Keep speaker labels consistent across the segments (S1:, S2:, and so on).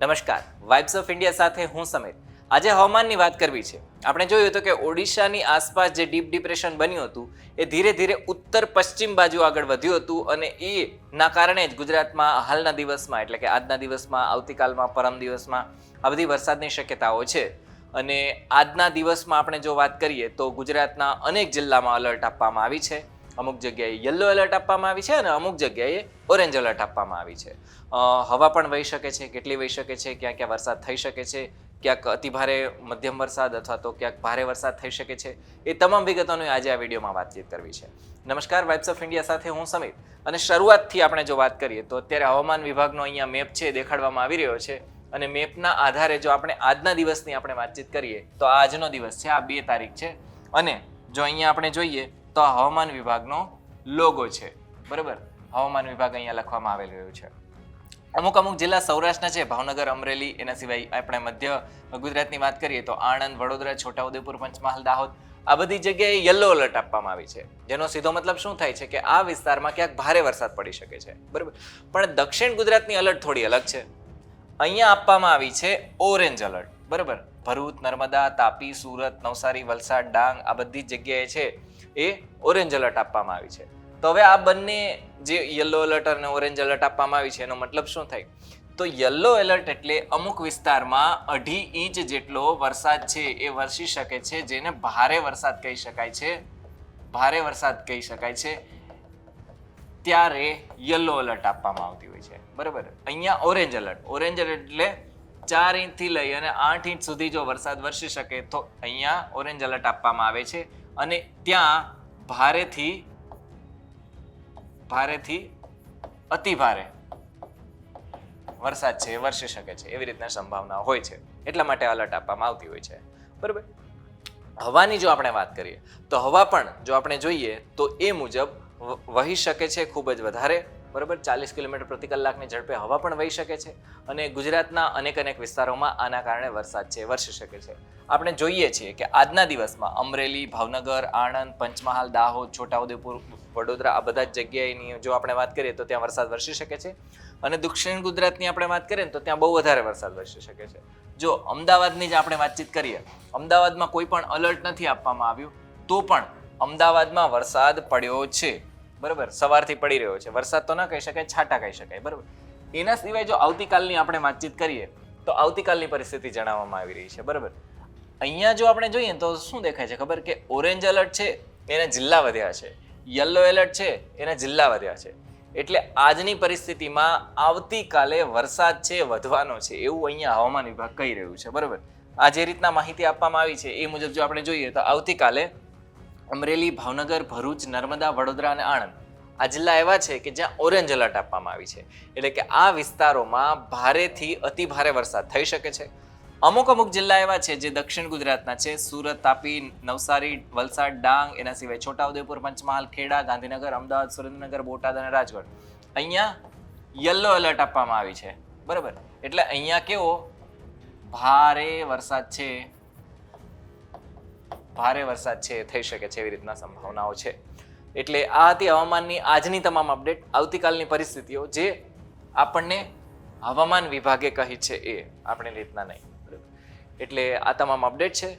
S1: નમસ્કાર. Vibes of India સાથે હું સમીર. આજે હવામાનની વાત કરવી છે. આપણે જોયું હતું કે ઓડિશાની આસપાસ જે ડીપ ડિપ્રેશન બન્યું હતું, એ ધીરે ધીરે ઉત્તર પશ્ચિમ બાજુ આગળ વધ્યું હતું અને એ ના કારણે જ ગુજરાતમાં હાલના દિવસમાં, એટલે કે આજના દિવસમાં, આવતીકાલમાં, પરમ દિવસમાં આ બધી વરસાદની શક્યતાઓ છે. અને આજના દિવસમાં આપણે જો વાત કરીએ તો ગુજરાતના અનેક જિલ્લામાં અલર્ટ આપવામાં આવી છે. અમુક જગ્યાએ યલો એલર્ટ આપવામાં આવી છે અને અમુક જગ્યાએ ઓરેન્જ એલર્ટ આપવામાં આવી છે. હવા પણ વહી શકે છે, કેટલી વહી શકે છે, ક્યાં ક્યાં વરસાદ થઈ શકે છે, ક્યાંક અતિભારે મધ્યમ વરસાદ અથવા તો ક્યાંક ભારે વરસાદ થઈ શકે છે, એ તમામ વિગતોની આજે આ વિડીયોમાં વાતચીત કરવી છે. નમસ્કાર વાઇબ્સ ઓફ ઇન્ડિયા સાથે હું સમીર. અને શરૂઆતથી આપણે જો વાત કરીએ તો અત્યારે હવામાન વિભાગનો અહીંયા મેપ છે દેખાડવામાં આવી રહ્યો છે. અને મેપના આધારે જો આપણે આજના દિવસની આપણે વાતચીત કરીએ તો આજનો દિવસ છે, આ બે તારીખ છે. અને જો અહીંયા આપણે જોઈએ તો આ હવામાન વિભાગનો લોગો છે. બરાબર? હવામાન વિભાગ અહીંયા લખવામાં આવેલ રહ્યું છે. અમુક અમુક જિલ્લા સૌરાષ્ટ્રના છે. ભાવનગર, અમરેલી, એના સિવાય આપણે મધ્ય ગુજરાતની વાત કરીએ તો આણંદ, વડોદરા, છોટાઉદેપુર, પંચમહાલ, દાહોદ, આ બધી જગ્યાએ યલો એલર્ટ આપવામાં આવી છે. જેનો સીધો મતલબ શું થાય છે કે આ વિસ્તારમાં ક્યાંક ભારે વરસાદ પડી શકે છે. બરાબર? પણ દક્ષિણ ગુજરાતની અલર્ટ થોડી અલગ છે. અહીંયા આપવામાં આવી છે ઓરેન્જ અલર્ટ બરાબર? ભરૂચ, નર્મદા, તાપી, સુરત, નવસારી, વલસાડ, ડાંગ આ બધી જગ્યાએ છે એ ઓરેન્જ અલર્ટ આપવામાં આવી છે. તો હવે આ બંને જે યલો એલર્ટ અને ઓરેન્જ એલર્ટ આપવામાં આવી છે, એનો મતલબ શું થાય? તો યલો એલર્ટ એટલે અમુક વિસ્તારમાં અઢી ઇંચ જેટલો વરસાદ છે એ વરસી શકે છે, જેને ભારે વરસાદ કહી શકાય છે. ભારે વરસાદ કહી શકાય છે. ત્યારે યલો એલર્ટ આપવામાં આવતી હોય છે. બરાબર? અહીંયા ઓરેન્જ એલર્ટ ઓરેન્જ એલર્ટ એટલે ચાર ઇંચથી લઈ અને આઠ ઇંચ સુધી જો વરસાદ વરસી શકે તો અહીંયા ઓરેન્જ એલર્ટ આપવામાં આવે છે. અને ત્યાં ભારેથી ભારેથી અતિ ભારે વરસાદ છે, વરસી શકે છે, એવી રીતના સંભાવના હોય છે. એટલા માટે અલર્ટ આપવામાં આવતી હોય છે. બરાબર? હવાની જો આપણે વાત કરીએ, તો હવા પણ જો આપણે જોઈએ તો એ મુજબ વહી શકે છે ખૂબ જ વધારે. બરાબર? ચાલીસ કિલોમીટર પ્રતિ કલાકની ઝડપે હવા પણ વહી શકે છે અને ગુજરાતના અનેક અનેક વિસ્તારોમાં આના કારણે વરસાદ છે, વરસી શકે છે. આપણે જોઈએ છીએ કે આજના દિવસમાં અમરેલી, ભાવનગર, આણંદ, પંચમહાલ, દાહોદ, છોટાઉદેપુર, વડોદરા આ બધા જ જગ્યાએની જો આપણે વાત કરીએ તો ત્યાં વરસાદ વરસી શકે છે અને દક્ષિણ ગુજરાતની આપણે વાત કરીએ ને તો ત્યાં બહુ વધારે વરસાદ વરસી શકે છે. જો અમદાવાદની જ આપણે વાતચીત કરીએ, અમદાવાદમાં કોઈ પણ અલર્ટ નથી આપવામાં આવ્યું, તો પણ અમદાવાદમાં વરસાદ પડ્યો છે. બરાબર, સવારથી પડી રહ્યો છે. વરસાદ તો ના કહી શકાય, છાંટા કહી શકાય, બરાબર. એના સિવાય જો આવતીકાલની આપણે વાતચીત કરીએ, તો આવતીકાલની પરિસ્થિતિ જણાવવામાં આવી રહી છે, બરાબર. અહીંયા જો આપણે જોઈએ તો શું દેખાય છે ખબર કે ઓરેન્જ એલર્ટ છે, એના જિલ્લા વધ્યા છે. યલો એલર્ટ છે, એના જિલ્લા વધ્યા છે. એટલે આજની પરિસ્થિતિમાં આવતીકાલે વરસાદ છે, વધવાનો છે, એવું અહીંયા હવામાન વિભાગ કહી રહ્યું છે, બરાબર. આ જે રીતના માહિતી આપવામાં આવી છે, એ મુજબ જો આપણે જોઈએ તો આવતીકાલે અમરેલી, ભાવનગર, ભરૂચ, નર્મદા, વડોદરા અને આણંદ. આ જિલ્લા એવા છે કે જ્યાં ઓરેન્જ એલર્ટ આપવામાં આવી છે. એટલે કે આ વિસ્તારોમાં ભારેથી અતિ ભારે વરસાદ થઈ શકે છે. અમુક અમુક જિલ્લા એવા છે જે દક્ષિણ ગુજરાતના છે. સુરત, તાપી, નવસારી, વલસાડ, ડાંગ, એના સિવાય છોટાઉદેપુર, પંચમહાલ, ખેડા, ગાંધીનગર, અમદાવાદ, સુરેન્દ્રનગર, બોટાદ અને રાજકોટ અહીંયા યલો એલર્ટ આપવામાં આવી છે. બરાબર? એટલે અહીંયા કેવો? ભારે વરસાદ છે. ભારે વરસાદ છે, થઈ શકે છે એવી રીતના સંભાવનાઓ છે. એટલે આ હતી હવામાનની આજની તમામ અપડેટ આવતીકાલની પરિસ્થિતિઓ જે આપણને હવામાન વિભાગે કહી છે એ આપણી રીતના નહીં. એટલે આ તમામ અપડેટ છે.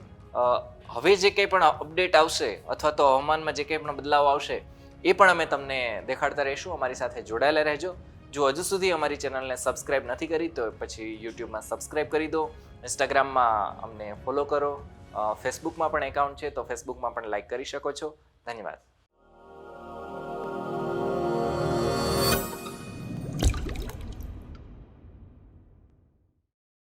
S1: હવે જે કંઈ પણ અપડેટ આવશે અથવા તો હવામાનમાં જે કંઈ પણ બદલાવ આવશે, એ પણ અમે તમને દેખાડતા રહીશું. અમારી સાથે જોડાયેલા રહેજો. જો હજુ સુધી અમારી ચેનલને સબસ્ક્રાઇબ નથી કરી, તો પછી યુટ્યુબમાં સબસ્ક્રાઇબ કરી દો. ઇન્સ્ટાગ્રામમાં અમને ફોલો કરો. ફેસબુકમાં પણ એકાઉન્ટ છે તો ફેસબુકમાં પણ લાઈક કરી શકો છો. ધન્યવાદ.